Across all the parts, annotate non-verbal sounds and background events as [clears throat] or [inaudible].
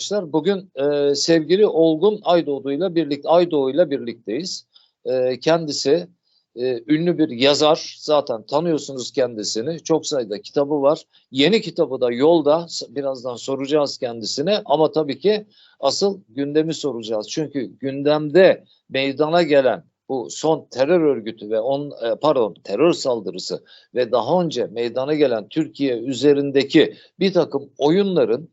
arkadaşlar. Bugün e, sevgili Olgun Aydoğdu'yla birlikte Aydoğu'yla birlikteyiz. E, kendisi e, ünlü bir yazar. Zaten tanıyorsunuz kendisini. Çok sayıda kitabı var. Yeni kitabı da yolda. Birazdan soracağız kendisine. Ama tabii ki asıl gündemi soracağız. Çünkü gündemde meydana gelen bu son terör örgütü ve on e, pardon terör saldırısı ve daha önce meydana gelen Türkiye üzerindeki bir takım oyunların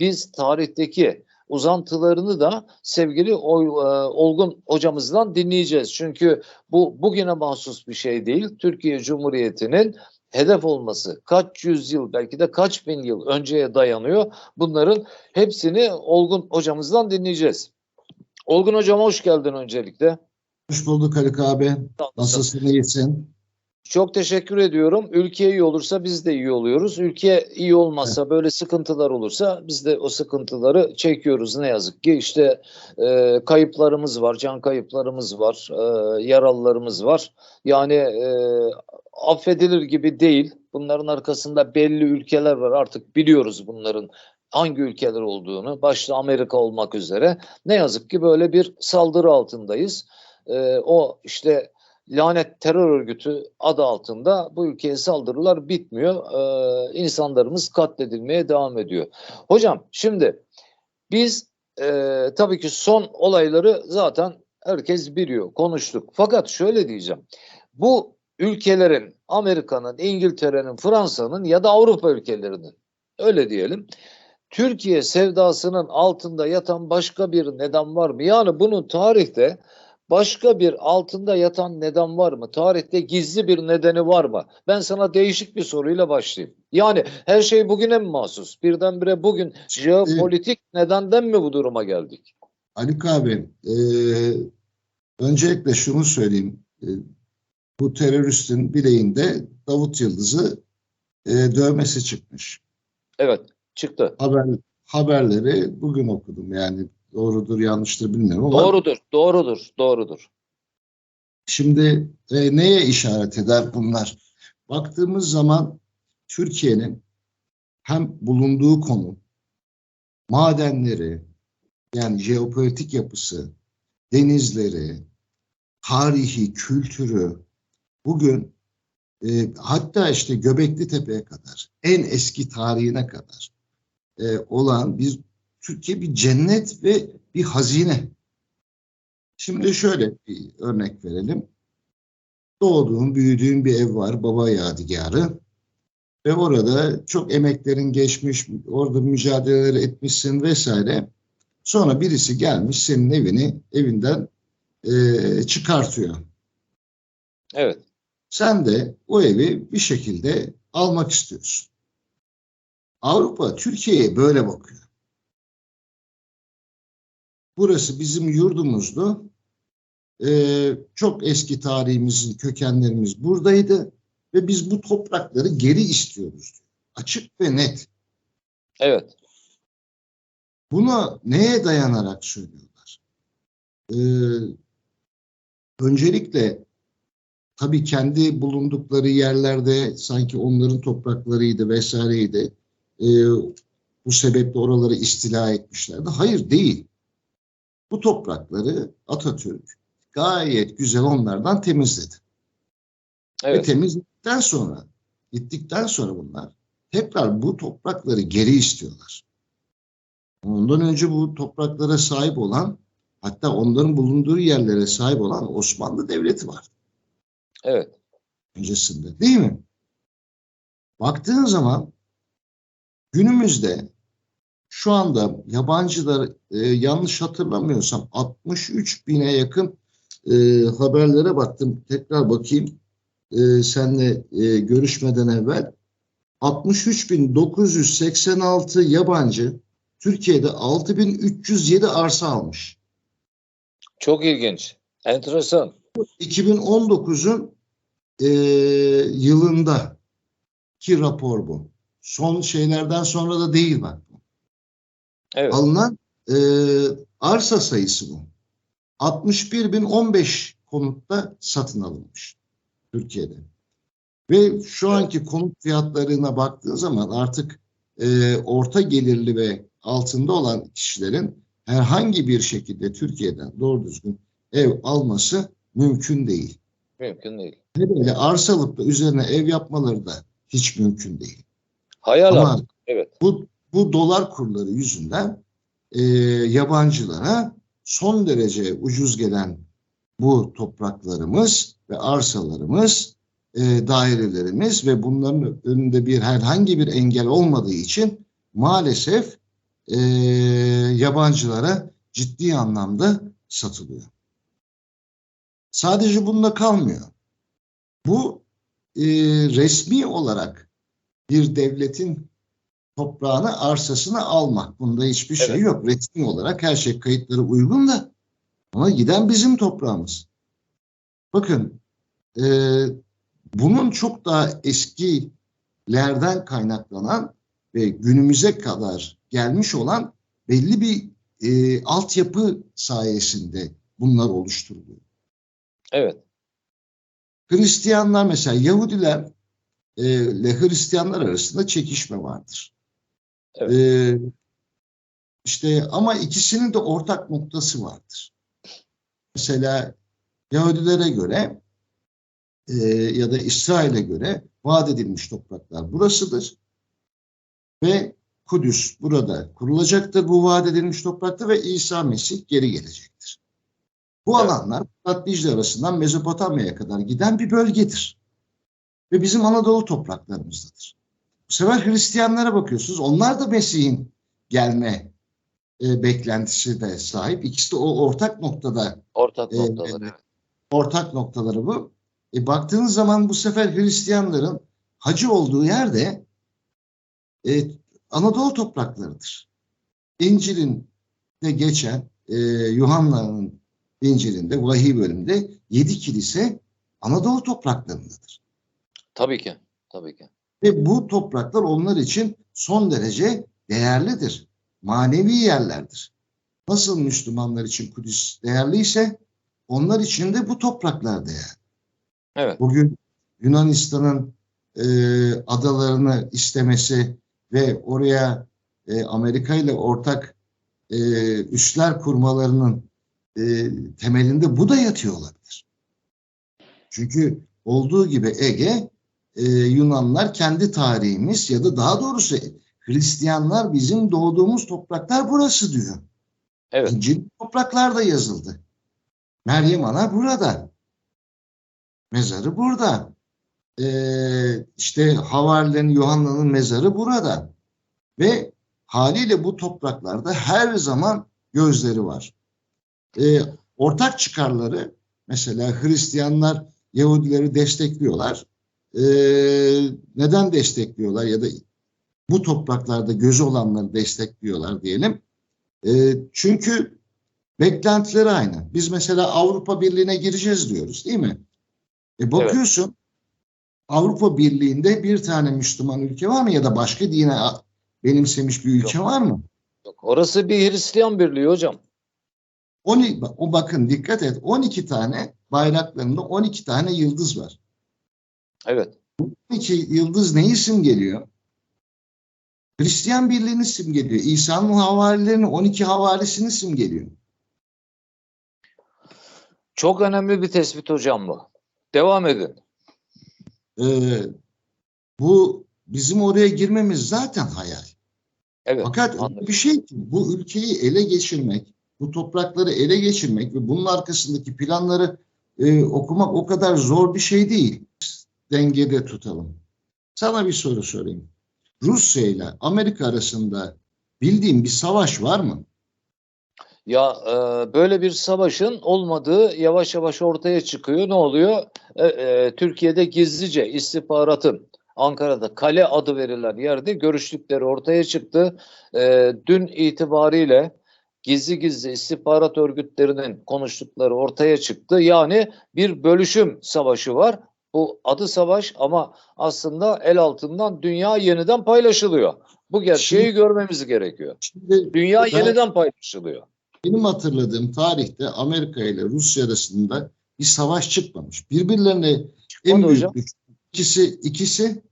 biz tarihteki uzantılarını da sevgili e, Olgun hocamızdan dinleyeceğiz. Çünkü bu bugüne mahsus bir şey değil. Türkiye Cumhuriyeti'nin hedef olması kaç yüzyıl belki de kaç bin yıl önceye dayanıyor. Bunların hepsini Olgun hocamızdan dinleyeceğiz. Olgun hocam hoş geldin öncelikle. Hoş bulduk Haluk abi. Nasılsın, iyisin? Çok teşekkür ediyorum. Ülke iyi olursa biz de iyi oluyoruz. Ülke iyi olmazsa böyle sıkıntılar olursa biz de o sıkıntıları çekiyoruz ne yazık ki. İşte e, kayıplarımız var, can kayıplarımız var, e, yaralılarımız var. Yani e, affedilir gibi değil. Bunların arkasında belli ülkeler var artık biliyoruz bunların hangi ülkeler olduğunu. Başta Amerika olmak üzere. Ne yazık ki böyle bir saldırı altındayız. E, o işte lanet terör örgütü adı altında bu ülkeye saldırılar bitmiyor. Ee, insanlarımız katledilmeye devam ediyor. Hocam şimdi biz e, tabii ki son olayları zaten herkes biliyor, konuştuk. Fakat şöyle diyeceğim. Bu ülkelerin, Amerika'nın, İngiltere'nin, Fransa'nın ya da Avrupa ülkelerinin öyle diyelim. Türkiye sevdasının altında yatan başka bir neden var mı? Yani bunun tarihte Başka bir altında yatan neden var mı? Tarihte gizli bir nedeni var mı? Ben sana değişik bir soruyla başlayayım. Yani her şey bugüne mi mahsus? Birdenbire bugün jeopolitik nedenden mi bu duruma geldik? Ali abi, e, öncelikle şunu söyleyeyim. E, bu teröristin bileğinde Davut Yıldız'ı e, dövmesi çıkmış. Evet, çıktı. Haber, haberleri bugün okudum yani Doğrudur yanlıştır bilmiyorum ama. Doğrudur, doğrudur, doğrudur. Şimdi e, neye işaret eder bunlar? Baktığımız zaman Türkiye'nin hem bulunduğu konum, madenleri, yani jeopolitik yapısı, denizleri, tarihi, kültürü bugün e, hatta işte Göbekli Tepe'ye kadar, en eski tarihine kadar e, olan bir Türkiye bir cennet ve bir hazine. Şimdi şöyle bir örnek verelim. Doğduğun, büyüdüğün bir ev var, baba yadigarı. Ve orada çok emeklerin geçmiş, orada mücadeleler etmişsin vesaire. Sonra birisi gelmiş senin evini evinden e, çıkartıyor. Evet. Sen de o evi bir şekilde almak istiyorsun. Avrupa Türkiye'ye böyle bakıyor. Burası bizim yurdumuzdu. Ee, çok eski tarihimizin kökenlerimiz buradaydı ve biz bu toprakları geri istiyoruz. Açık ve net. Evet. Buna neye dayanarak söylüyorlar? Ee, öncelikle tabii kendi bulundukları yerlerde sanki onların topraklarıydı vesaireydi. Ee, bu sebeple oraları istila etmişlerdi. Hayır değil. Bu toprakları Atatürk gayet güzel onlardan temizledi. Evet. Ve temizledikten sonra, gittikten sonra bunlar tekrar bu toprakları geri istiyorlar. Ondan önce bu topraklara sahip olan, hatta onların bulunduğu yerlere sahip olan Osmanlı Devleti var. Evet. Öncesinde değil mi? Baktığın zaman günümüzde şu anda yabancılar e, yanlış hatırlamıyorsam 63 bine yakın e, haberlere baktım. Tekrar bakayım e, senle e, görüşmeden evvel. 63.986 yabancı Türkiye'de 6307 arsa almış. Çok ilginç. Enteresan. 2019'un e, yılında ki rapor bu. Son şeylerden sonra da değil bak. Evet. Alınan e, arsa sayısı bu. 61.015 konutta satın alınmış Türkiye'de. Ve şu anki konut fiyatlarına baktığı zaman artık e, orta gelirli ve altında olan kişilerin herhangi bir şekilde Türkiye'den doğru düzgün ev alması mümkün değil. Mümkün değil. Hele böyle arsa alıp da üzerine ev yapmaları da hiç mümkün değil. Hayal Ama. Evet. bu, bu dolar kurları yüzünden e, yabancılara son derece ucuz gelen bu topraklarımız ve arsalarımız, e, dairelerimiz ve bunların önünde bir herhangi bir engel olmadığı için maalesef e, yabancılara ciddi anlamda satılıyor. Sadece bunda kalmıyor. Bu e, resmi olarak bir devletin toprağını, arsasını almak. Bunda hiçbir şey Evet. yok. Resmi olarak her şey kayıtları uygun da ama giden bizim toprağımız. Bakın e, bunun çok daha eskilerden kaynaklanan ve günümüze kadar gelmiş olan belli bir e, altyapı sayesinde bunlar oluşturuluyor. Evet. Hristiyanlar mesela Yahudiler e, ile Hristiyanlar arasında çekişme vardır. Evet. E, işte ama ikisinin de ortak noktası vardır. Mesela Yahudilere göre e, ya da İsrail'e göre vaat edilmiş topraklar burasıdır. Ve Kudüs burada kurulacaktır bu vaat edilmiş toprakta ve İsa Mesih geri gelecektir. Bu Evet. alanlar Fırat Dicle arasından Mezopotamya'ya kadar giden bir bölgedir. Ve bizim Anadolu topraklarımızdadır. Bu sefer Hristiyanlara bakıyorsunuz. Onlar da Mesih'in gelme e, beklentisi de sahip. İkisi de o ortak noktada Ortak Ee, noktalar. evet. ortak noktaları bu. E, baktığınız zaman bu sefer Hristiyanların hacı olduğu yerde e, Anadolu topraklarıdır. İncil'in de geçen e, Yuhanna'nın İncil'inde vahiy bölümünde yedi kilise Anadolu topraklarındadır. Tabii ki. Tabii ki. Ve bu topraklar onlar için son derece değerlidir. Manevi yerlerdir. Nasıl Müslümanlar için Kudüs değerliyse onlar için de bu topraklar değerli. Evet. Bugün Yunanistan'ın e, adalarını istemesi ve oraya e, Amerika ile ortak e, üsler kurmalarının e, temelinde bu da yatıyor olabilir. Çünkü olduğu gibi Ege e, Yunanlar kendi tarihimiz ya da daha doğrusu Hristiyanlar bizim doğduğumuz topraklar burası diyor. Evet. İncil topraklarda yazıldı. Meryem Ana burada. Mezarı burada. Ee, işte Havarilerin Yuhanna'nın mezarı burada. Ve haliyle bu topraklarda her zaman gözleri var. Ee, ortak çıkarları mesela Hristiyanlar Yahudileri destekliyorlar. Ee, neden destekliyorlar ya da bu topraklarda gözü olanları destekliyorlar diyelim. Ee, çünkü beklentileri aynı. Biz mesela Avrupa Birliği'ne gireceğiz diyoruz değil mi? E bakıyorsun Avrupa Birliği'nde bir tane Müslüman ülke var mı ya da başka dine benimsemiş bir ülke var mı? Yok. Orası bir Hristiyan birliği hocam. 12, o bakın dikkat et 12 tane bayraklarında 12 tane yıldız var. Evet. 12 yıldız neyi simgeliyor? Hristiyan birliğini simgeliyor. İsa'nın havarilerini 12 havarisini simgeliyor. Çok önemli bir tespit hocam bu. Devam edin. Ee, bu bizim oraya girmemiz zaten hayal. Evet. Fakat anladım. bir şey ki bu ülkeyi ele geçirmek, bu toprakları ele geçirmek ve bunun arkasındaki planları e, okumak o kadar zor bir şey değil. Dengede tutalım. Sana bir soru sorayım. Rusya ile Amerika arasında bildiğin bir savaş var mı? Ya e, böyle bir savaşın olmadığı yavaş yavaş ortaya çıkıyor. Ne oluyor? E, e, Türkiye'de gizlice istihbaratın Ankara'da kale adı verilen yerde görüştükleri ortaya çıktı. E, dün itibariyle gizli gizli istihbarat örgütlerinin konuştukları ortaya çıktı. Yani bir bölüşüm savaşı var. Bu adı savaş ama aslında el altından dünya yeniden paylaşılıyor. Bu gerçeği Şimdi- görmemiz gerekiyor. Şimdi Dünya Ben- yeniden paylaşılıyor. benim hatırladığım tarihte Amerika ile Rusya arasında bir savaş çıkmamış. Birbirlerine en büyük hocam. güç ikisi ikisi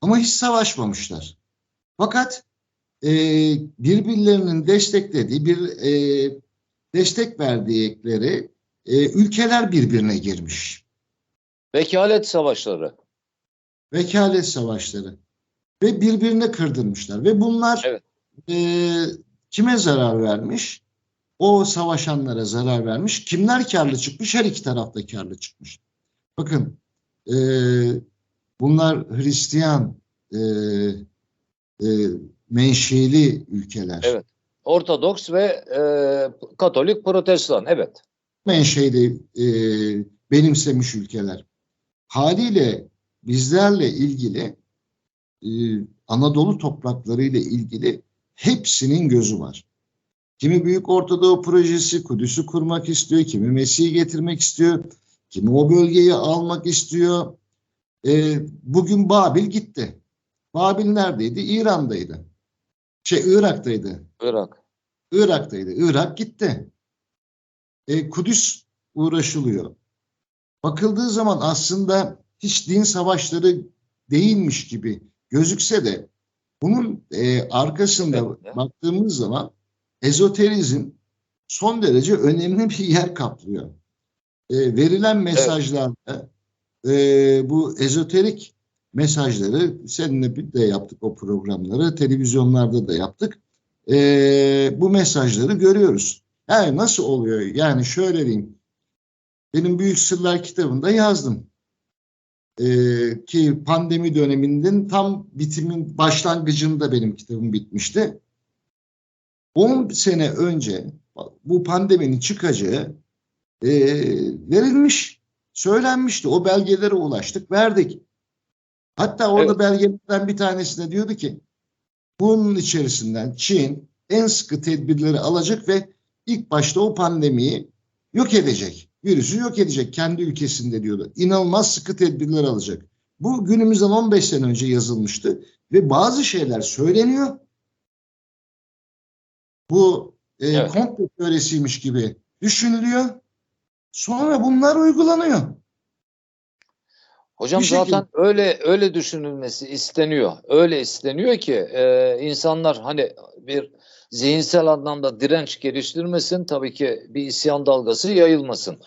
ama hiç savaşmamışlar. Fakat e, birbirlerinin desteklediği bir e, destek verdikleri e, ülkeler birbirine girmiş. Vekalet savaşları. Vekalet savaşları ve birbirine kırdırmışlar ve bunlar Evet. e, kime zarar vermiş? O savaşanlara zarar vermiş. Kimler karlı çıkmış? Her iki tarafta karlı çıkmış. Bakın e, bunlar Hristiyan e, e, menşeli ülkeler. Evet. Ortodoks ve e, Katolik Protestan. Evet. menşeli e, benimsemiş ülkeler. Haliyle bizlerle ilgili e, Anadolu topraklarıyla ilgili hepsinin gözü var. Kimi Büyük Ortadoğu Projesi Kudüs'ü kurmak istiyor, kimi Mesih'i getirmek istiyor, kimi o bölgeyi almak istiyor. E, bugün Babil gitti. Babil neredeydi? İran'daydı. Şey Irak'taydı. Irak. Irak'taydı. Irak gitti. E, Kudüs uğraşılıyor. Bakıldığı zaman aslında hiç din savaşları değilmiş gibi gözükse de bunun e, arkasında Evet. baktığımız zaman ezoterizm son derece önemli bir yer kaplıyor. E, verilen mesajlarda e, bu ezoterik mesajları seninle bir de yaptık o programları televizyonlarda da yaptık. E, bu mesajları görüyoruz. Yani nasıl oluyor? Yani şöyle diyeyim. Benim Büyük Sırlar kitabında yazdım. Ee, ki pandemi döneminin tam bitimin başlangıcında benim kitabım bitmişti. 10 sene önce bu pandeminin çıkacağı e, verilmiş, söylenmişti. O belgelere ulaştık, verdik. Hatta orada Evet. belgelerden bir tanesinde diyordu ki bunun içerisinden Çin en sıkı tedbirleri alacak ve ilk başta o pandemiyi yok edecek. Virüsü yok edecek kendi ülkesinde diyordu. İnanılmaz sıkı tedbirler alacak. Bu günümüzden 15 sene önce yazılmıştı ve bazı şeyler söyleniyor. Bu e, Evet. komplo teorisiymiş gibi düşünülüyor. Sonra bunlar uygulanıyor. Hocam Bir şekilde- zaten öyle öyle düşünülmesi isteniyor. Öyle isteniyor ki e, insanlar hani bir zihinsel anlamda direnç geliştirmesin. Tabii ki bir isyan dalgası yayılmasın.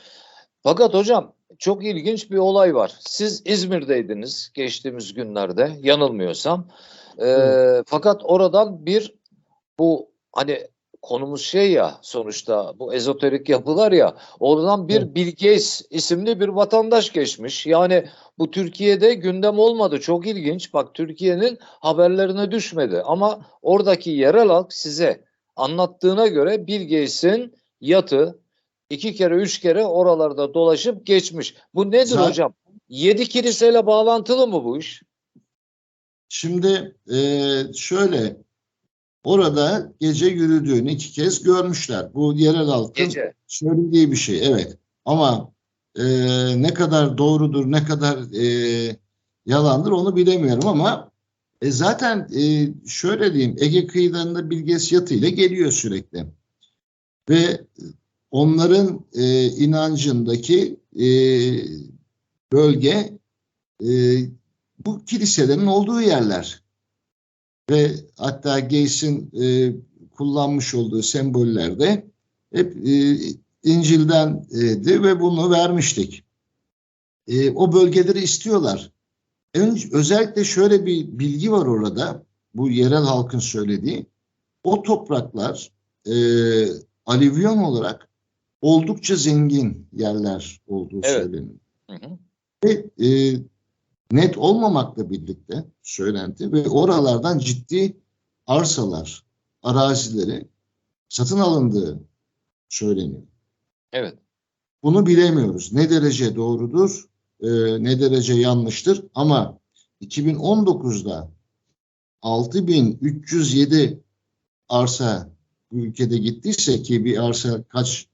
Fakat hocam çok ilginç bir olay var. Siz İzmir'deydiniz geçtiğimiz günlerde yanılmıyorsam. E, fakat oradan bir bu hani konumuz şey ya sonuçta bu ezoterik yapılar ya oradan bir. Bill Gates isimli bir vatandaş geçmiş. Yani bu Türkiye'de gündem olmadı. Çok ilginç. Bak Türkiye'nin haberlerine düşmedi. Ama oradaki yerel halk size anlattığına göre Bill Gates'in yatı iki kere üç kere oralarda dolaşıp geçmiş. Bu nedir Zaten- hocam? Yedi kiliseyle bağlantılı mı bu iş? Şimdi e, şöyle orada gece yürüdüğünü iki kez görmüşler. Bu yerel halkın Gece. söylediği bir şey evet. Ama e, ne kadar doğrudur ne kadar e, yalandır onu bilemiyorum ama e, zaten e, şöyle diyeyim Ege kıyılarında Bilges yatı ile geliyor sürekli. Ve onların e, inancındaki e, bölge e, bu kiliselerin olduğu yerler. Ve hatta Gates'in e, kullanmış olduğu sembollerde hep e, İncil'dendi ve bunu vermiştik. E, o bölgeleri istiyorlar. Ön, özellikle şöyle bir bilgi var orada, bu yerel halkın söylediği. O topraklar e, alüvyon olarak oldukça zengin yerler olduğu Evet. söyleniyor. Hı hı. Ve e, net olmamakla birlikte söylenti ve oralardan ciddi arsalar, arazileri satın alındığı söyleniyor. Evet. Bunu bilemiyoruz. Ne derece doğrudur, e, ne derece yanlıştır ama 2019'da 6307 arsa bu ülkede gittiyse ki bir arsa kaç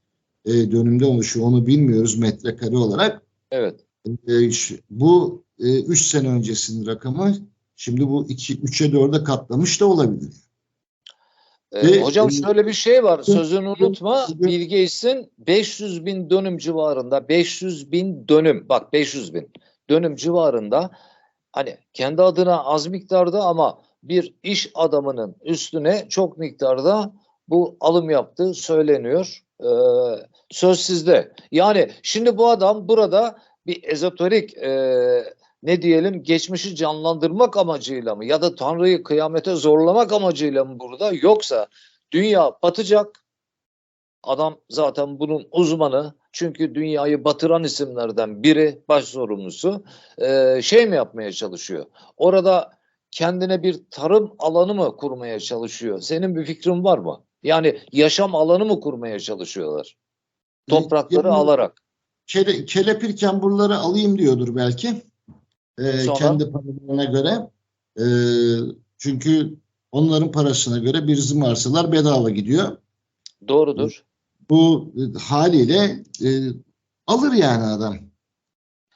e, dönümde oluşuyor onu bilmiyoruz metrekare olarak. Evet. E, ş- bu 3 sene öncesinin rakamı şimdi bu 2 3'e 4'e katlamış da olabilir. Ee, Ve- hocam şöyle bir şey var. Sözünü unutma. Bill Gates'in 500 bin dönüm civarında 500 bin dönüm bak 500 bin dönüm civarında hani kendi adına az miktarda ama bir iş adamının üstüne çok miktarda bu alım yaptığı söyleniyor. Ee, söz sizde. Yani şimdi bu adam burada bir ezoterik e, ne diyelim geçmişi canlandırmak amacıyla mı ya da Tanrı'yı kıyamete zorlamak amacıyla mı burada? Yoksa dünya batacak adam zaten bunun uzmanı. Çünkü dünyayı batıran isimlerden biri baş sorumlusu e, şey mi yapmaya çalışıyor? Orada kendine bir tarım alanı mı kurmaya çalışıyor? Senin bir fikrin var mı? Yani yaşam alanı mı kurmaya çalışıyorlar? Toprakları Yani alarak Kele, kelepir kamburları alayım diyordur belki. Sonra? kendi paralarına göre. Ee, çünkü onların parasına göre bir bizim arsalar bedava gidiyor. doğrudur Bu e, haliyle e, alır yani adam.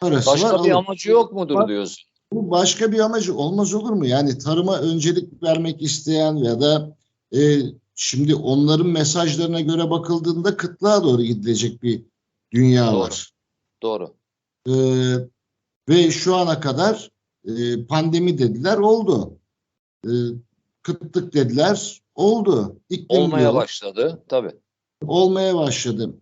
Parası var başka bir alır. amacı yok mudur Var. diyorsun Bu başka bir amacı olmaz olur mu? Yani tarıma öncelik vermek isteyen ya da e, şimdi onların mesajlarına göre bakıldığında kıtlığa doğru gidilecek bir dünya Doğru. var. doğru Ee, ve şu ana kadar e, pandemi dediler oldu. Ee, kıtlık dediler oldu. İklim olmaya diyorlar, başladı tabii olmaya başladı.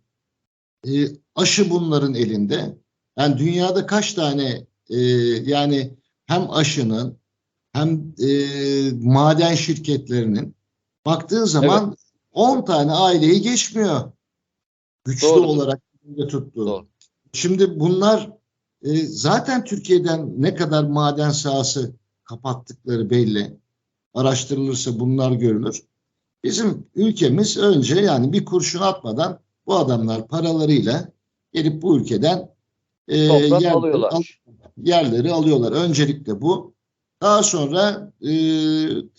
Ee, aşı bunların elinde. Yani dünyada kaç tane e, yani hem aşının hem e, maden şirketlerinin baktığın zaman 10 tane aileyi geçmiyor. Güçlü Doğrudur. olarak elinde tuttuğu. Doğru. Şimdi bunlar e, zaten Türkiye'den ne kadar maden sahası kapattıkları belli. Araştırılırsa bunlar görülür. Bizim ülkemiz önce yani bir kurşun atmadan bu adamlar paralarıyla gelip bu ülkeden e, yerleri, alıyorlar. al- yerleri alıyorlar. Öncelikle bu. Daha sonra e,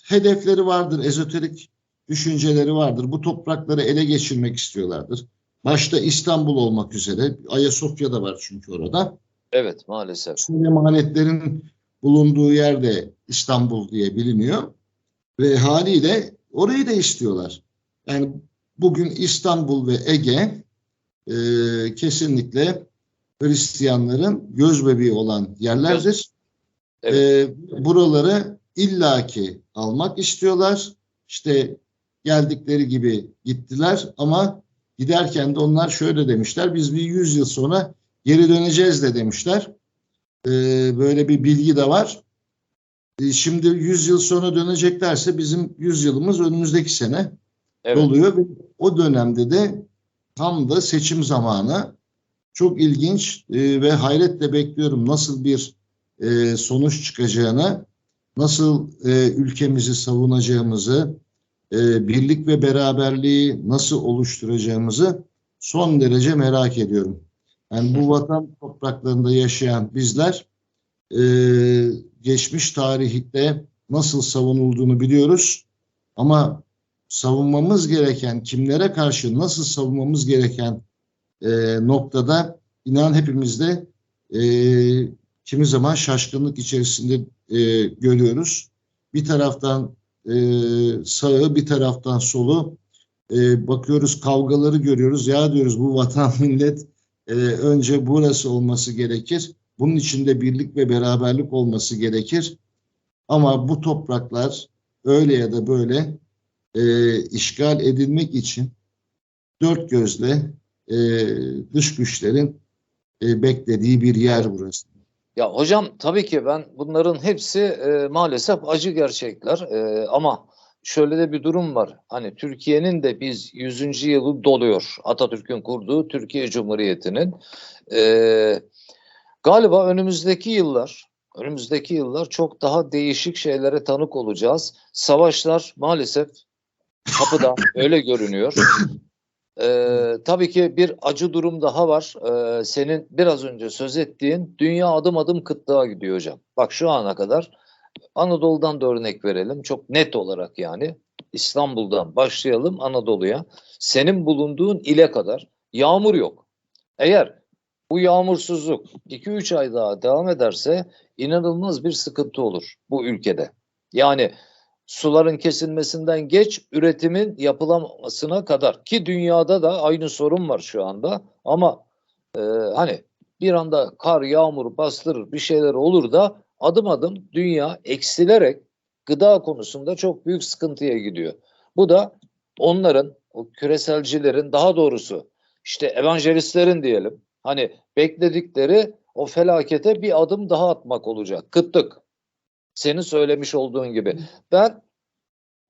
hedefleri vardır, ezoterik düşünceleri vardır. Bu toprakları ele geçirmek istiyorlardır. Başta İstanbul olmak üzere. Ayasofya da var çünkü orada. Evet maalesef. Sun emanetlerin bulunduğu yer de İstanbul diye biliniyor. Ve haliyle orayı da istiyorlar. Yani bugün İstanbul ve Ege e, kesinlikle Hristiyanların göz bebeği olan yerlerdir. Evet. E, buraları illaki almak istiyorlar. İşte geldikleri gibi gittiler ama giderken de onlar şöyle demişler. Biz bir 100 yıl sonra geri döneceğiz de demişler. E, böyle bir bilgi de var. E, şimdi 100 yıl sonra döneceklerse bizim 100 yılımız önümüzdeki sene Evet. oluyor ve o dönemde de tam da seçim zamanı çok ilginç e, ve hayretle bekliyorum nasıl bir e, sonuç çıkacağını, nasıl e, ülkemizi savunacağımızı, e, birlik ve beraberliği nasıl oluşturacağımızı son derece merak ediyorum. Yani bu vatan topraklarında yaşayan bizler e, geçmiş tarihte nasıl savunulduğunu biliyoruz ama savunmamız gereken, kimlere karşı nasıl savunmamız gereken e, noktada inan hepimiz de e, kimi zaman şaşkınlık içerisinde e, görüyoruz. Bir taraftan e, sağı, bir taraftan solu e, bakıyoruz, kavgaları görüyoruz. Ya diyoruz bu vatan [laughs] millet e, önce burası olması gerekir. Bunun içinde birlik ve beraberlik olması gerekir. Ama bu topraklar öyle ya da böyle e, işgal edilmek için dört gözle e, dış güçlerin e, beklediği bir yer burası. Ya hocam tabii ki ben bunların hepsi e, maalesef acı gerçekler E, ama şöyle de bir durum var. Hani Türkiye'nin de biz 100. yılı doluyor. Atatürk'ün kurduğu Türkiye Cumhuriyeti'nin. E, galiba önümüzdeki yıllar önümüzdeki yıllar çok daha değişik şeylere tanık olacağız. Savaşlar maalesef kapıda öyle görünüyor. Ee, tabii ki bir acı durum daha var. Ee, senin biraz önce söz ettiğin dünya adım adım kıtlığa gidiyor hocam. Bak şu ana kadar Anadolu'dan da örnek verelim. Çok net olarak yani. İstanbul'dan başlayalım Anadolu'ya. Senin bulunduğun ile kadar yağmur yok. Eğer bu yağmursuzluk 2-3 ay daha devam ederse inanılmaz bir sıkıntı olur bu ülkede. Yani suların kesilmesinden geç üretimin yapılamasına kadar ki dünyada da aynı sorun var şu anda ama e, hani bir anda kar yağmur bastırır bir şeyler olur da adım adım dünya eksilerek gıda konusunda çok büyük sıkıntıya gidiyor. Bu da onların, o küreselcilerin daha doğrusu işte evangelistlerin diyelim hani bekledikleri o felakete bir adım daha atmak olacak. Kıtlık. Senin söylemiş olduğun gibi. Ben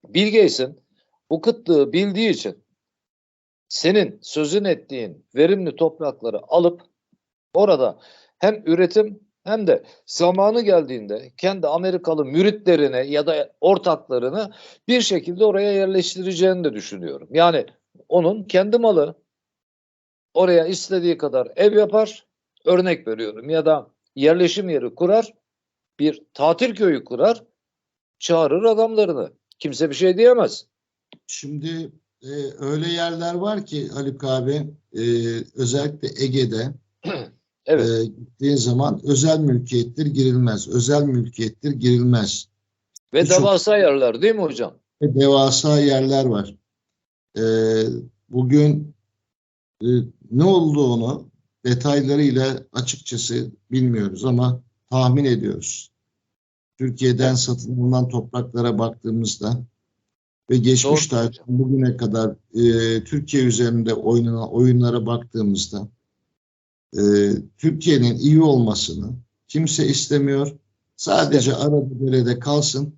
Bill Gates'in bu kıtlığı bildiği için senin sözün ettiğin verimli toprakları alıp orada hem üretim hem de zamanı geldiğinde kendi Amerikalı müritlerine ya da ortaklarını bir şekilde oraya yerleştireceğini de düşünüyorum. Yani onun kendi malı oraya istediği kadar ev yapar, örnek veriyorum ya da yerleşim yeri kurar, bir tatil köyü kurar, çağırır adamlarını. Kimse bir şey diyemez. Şimdi e, öyle yerler var ki Haluk abi e, özellikle Ege'de [clears throat] Evet. e, gittiğin zaman özel mülkiyettir girilmez. Özel mülkiyettir girilmez. Ve birçok- devasa yerler değil mi hocam? Ve devasa yerler var. E, bugün e, ne olduğunu detaylarıyla açıkçası bilmiyoruz ama tahmin ediyoruz. Türkiye'den satın alınan topraklara baktığımızda ve geçmiş tarihten bugüne kadar e, Türkiye üzerinde oynanan oyunlara baktığımızda e, Türkiye'nin iyi olmasını kimse istemiyor. Sadece arada derede kalsın.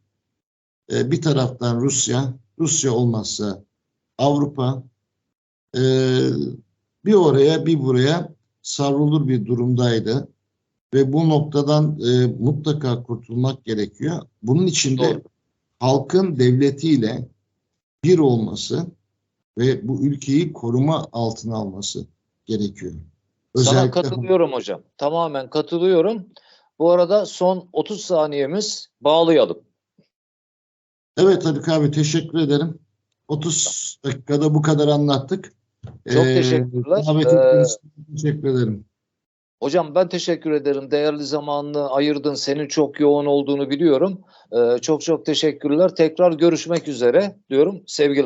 E, bir taraftan Rusya, Rusya olmazsa Avrupa e, bir oraya bir buraya savrulur bir durumdaydı. Ve bu noktadan e, mutlaka kurtulmak gerekiyor. Bunun için de Doğru. halkın devletiyle bir olması ve bu ülkeyi koruma altına alması gerekiyor. Sana katılıyorum hocam. Tamamen katılıyorum. Bu arada son 30 saniyemiz bağlayalım. Evet Haluk abi teşekkür ederim. 30 dakikada bu kadar anlattık. Çok teşekkürler. Ee, ettiğiniz için teşekkür ederim. Hocam ben teşekkür ederim. Değerli zamanını ayırdın. Senin çok yoğun olduğunu biliyorum. Ee, çok çok teşekkürler. Tekrar görüşmek üzere diyorum. Sevgiler.